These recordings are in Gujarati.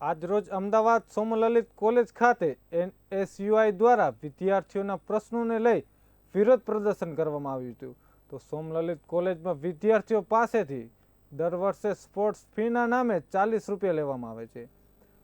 આજરોજ અમદાવાદ સોમલલિત કોલેજ ખાતે એનએસયુઆઈ દ્વારા વિદ્યાર્થીઓના પ્રશ્નોને લઈ વિરોધ પ્રદર્શન કરવામાં આવ્યું હતું. તો સોમલલિત કોલેજમાં વિદ્યાર્થીઓ પાસેથી દર વર્ષે સ્પોર્ટ્સ ફીના નામે ચાલીસ રૂપિયા લેવામાં આવે છે.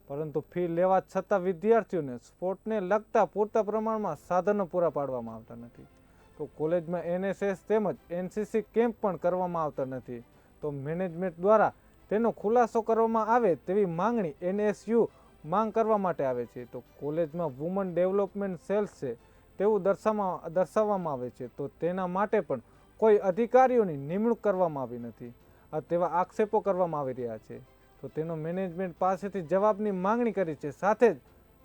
પરંતુ ફી લેવા છતાં વિદ્યાર્થીઓને સ્પોર્ટને લગતા પૂરતા પ્રમાણમાં સાધનો પૂરા પાડવામાં આવતા નથી. તો કોલેજમાં એનએસએસ તેમજ એનસીસી કેમ્પ પણ કરવામાં આવતા નથી. તો મેનેજમેન્ટ દ્વારા તેનો ખુલાસો કરવામાં આવે તેવી માંગણી એનએસયુ માંગ કરવા માટે આવે છે. તો કોલેજમાં વુમન ડેવલપમેન્ટ સેલ્સ છે તેવું દર્શાવવા, દર્શાવવામાં આવે છે. તો તેના માટે પણ કોઈ અધિકારીઓની નિમણૂક કરવામાં આવી નથી. આ તેવા આક્ષેપો કરવામાં આવી રહ્યા છે. તો તેનો મેનેજમેન્ટ પાસેથી જવાબની માંગણી કરી છે. સાથે જ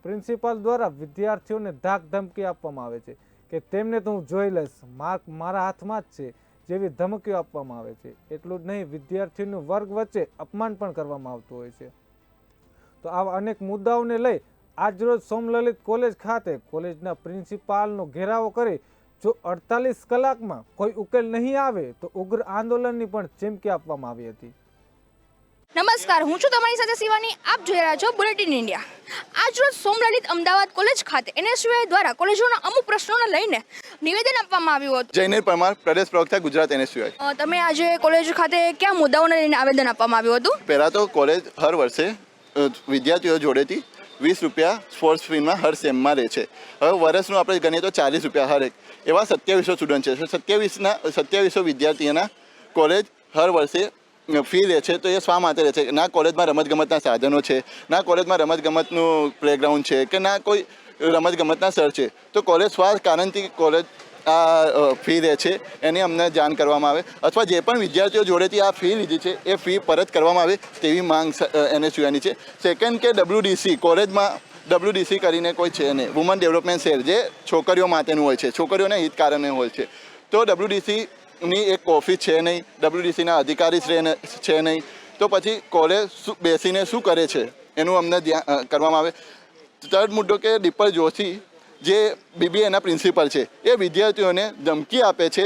પ્રિન્સિપાલ દ્વારા વિદ્યાર્થીઓને ધાક ધમકી આપવામાં આવે છે કે તેમને તો હું જોઈ લઈશ. માર્ક મારા હાથમાં જ છે. જેવી ધમકીઓ આપવામાં આવે છે. એટલું જ નહીં, વિદ્યાર્થીનું વર્ગ વચ્ચે અપમાન પણ કરવામાં આવતું હોય છે. તો આવા અનેક મુદ્દાઓને લઈ આજરોજ સોમલલિત કોલેજ ખાતે કોલેજના પ્રિન્સિપાલનો ઘેરાવો કરી જો અડતાલીસ કલાકમાં કોઈ ઉકેલ નહીં આવે તો ઉગ્ર આંદોલનની પણ ચીમકી આપવામાં આવી હતી. નમસ્કાર, હું છું તમારી સાથે શિવાની. આપ જોઈ રહ્યા છો બુલેટિન ઇન્ડિયા. આજરોજ સોમલલિત અમદાવાદ કોલેજ ખાતે એનએસયુઆઈ દ્વારા કોલેજોના અમુક પ્રશ્નોને લઈને નિવેદન આપવામાં આવ્યું હતું. જયનીર પરમાર. પ્રદેશ પ્રવક્તા ગુજરાત એનએસયુઆઈ. તમે આજે કોલેજ ખાતે કયા મુદ્દાઓને લઈને આવેદન આપવામાં આવ્યું હતું? પહેલાં તો કોલેજ હર વર્ષે વિદ્યાર્થીઓ જોડેથી વીસ રૂપિયા સ્પોર્ટ્સ ફીમાં હર સેમમાં રહે છે. હવે વર્ષનું આપણે ગણીએ તો ચાલીસ રૂપિયા હર એક. એવા સત્યાવીસો સ્ટુડન્ટ છે. સત્યાવીસના સત્યાવીસો વિદ્યાર્થીઓના કોલેજ હર વર્ષે ફી લે છે. તો એ શા માટે રહે છે? ના કોલેજમાં રમતગમતના સાધનો છે ના કોલેજમાં રમતગમતનું પ્લેગ્રાઉન્ડ છે કે ના કોઈ રમતગમતના સર છે. તો કોલેજ સ્વાસ કારણથી કોલેજ આ ફી રહે છે, એની અમને જાણ કરવામાં આવે. અથવા જે પણ વિદ્યાર્થીઓ જોડેથી આ ફી લીધી છે, એ ફી પરત કરવામાં આવે તેવી માંગ એનએસયુઆઈની છે. સેકન્ડ કે ડબલ્યુડીસી કોલેજમાં ડબલ્યુડીસી કરીને કોઈ છે નહીં. વુમન ડેવલપમેન્ટ સેલ જે છોકરીઓ માટેનું હોય છે. છોકરીઓને હિત કારણે હોય છે. તો ડબ્લ્યુડીસીની એક ઓફિસ છે નહીં. ડબલ્યુડીસીના અધિકારી છે નહીં. તો પછી કોલેજ બેસીને શું કરે છે? એનું અમને ધ્યાન કરવામાં આવે. થર્ડ મુદ્દો કે દીપક જોશી જે બીબીએના પ્રિન્સિપલ છે એ વિદ્યાર્થીઓને ધમકી આપે છે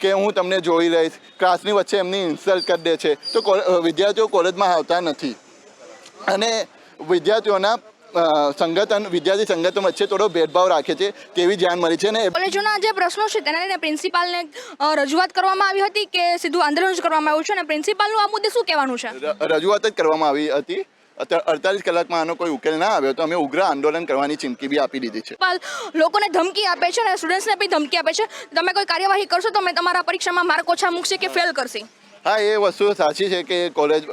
કે હું તમને જોઈ રહીશ ક્લાસની વચ્ચે એમની ઇન્સલ્ટ કરી દે છે. તો વિદ્યાર્થીઓ કોલેજમાં આવતા નથી. અને વિદ્યાર્થીઓના સંગઠન વિદ્યાર્થી સંગઠન વચ્ચે થોડો ભેદભાવ રાખે છે તેવી જાણ મળી છે અને કોલેજોના જે પ્રશ્નો છે તેના લઈને પ્રિન્સિપાલને રજૂઆત કરવામાં આવી હતી કે સીધું આંદોલન જ કરવામાં આવ્યું છે? અને પ્રિન્સિપાલનું આ મુદ્દે શું કહેવાનું છે? રજૂઆત જ કરવામાં આવી હતી. અડતાલીસ કલાકમાં આનો કોઈ ઉકેલ ના આવ્યો તો અમે ઉગ્ર આંદોલન કરવાની ચીમકી બી આપી દીધી છે. લોકોને ધમકી આપે છે અને સ્ટુડન્ટ્સને બી ધમકી આપે છે. તમે કોઈ કાર્યવાહી કરશો તો અમે તમારા પરીક્ષામાં માર્ક ઓછા મૂકશે કે ફેલ કરશે? હા એ વસ્તુ સાચી છે કે કોલેજ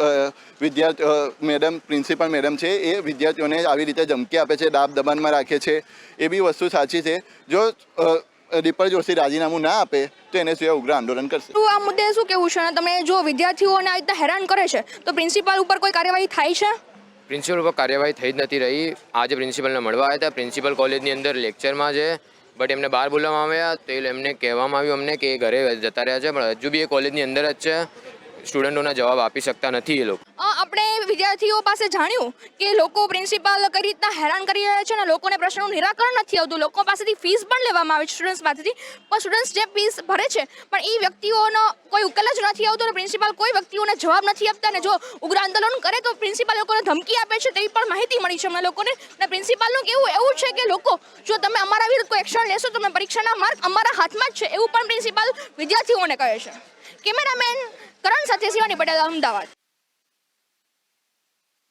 વિદ્યાર્થી મેડમ પ્રિન્સિપલ મેડમ છે એ વિદ્યાર્થીઓને આવી રીતે ધમકી આપે છે દાબ દબાણમાં રાખે છે એ બી વસ્તુ સાચી છે. જો દીપક જોશી રાજીનામું ના આપે તો એને સિવાય ઉગ્ર આંદોલન કરશે. તો આ મુદ્દે શું કહેવું છે? અને તમે જો વિદ્યાર્થીઓને આ રીતના હેરાન કરે છે તો પ્રિન્સિપાલ ઉપર કોઈ કાર્યવાહી થાય છે? પ્રિન્સિપલ ઉપર કાર્યવાહી થઈ જ નથી રહી. આજે પ્રિન્સિપલને મળવા આવ્યા હતા. પ્રિન્સિપલ કોલેજની અંદર લેક્ચરમાં છે. બટ એમને બહાર બોલાવવામાં આવ્યા. તો એમને કહેવામાં આવ્યું અમને કે એ ઘરે જતા રહ્યા છે. પણ હજુ બી એ કોલેજની અંદર જ છે. સ્ટુડન્ટોના જવાબ આપી શકતા નથી એ લોકો. આપણે વિદ્યાર્થીઓ પાસે જાણ્યું કે લોકો પ્રિન્સિપાલ કઈ રીતના હેરાન કરી રહ્યા છે અને લોકોને પ્રશ્નનું નિરાકરણ નથી આવતું. લોકો પાસેથી ફીસ પણ લેવામાં આવે છે સ્ટુડન્ટ્સ પાસેથી. પણ સ્ટુડન્ટ્સ જે ફીસ ભરે છે, પણ એ વ્યક્તિઓનો કોઈ ઉકેલ જ નથી આવતો અને પ્રિન્સિપાલ કોઈ વ્યક્તિઓને જવાબ નથી આપતા અને જો ઉગ્ર આંદોલન કરે તો પ્રિન્સિપાલ લોકોને ધમકી આપે છે તેવી પણ માહિતી મળી છે અમને લોકોને. અને પ્રિન્સિપાલનું કેવું, એવું છે કે લોકો, જો તમે અમારા વિરુદ્ધ કોઈ એક્શન લેશો તો તમે પરીક્ષાના માર્ક અમારા હાથમાં જ છે એવું પણ પ્રિન્સિપાલ વિદ્યાર્થીઓને કહે છે. કેમેરામેન કરણ સાથે શિવાની પટેલ અમદાવાદ.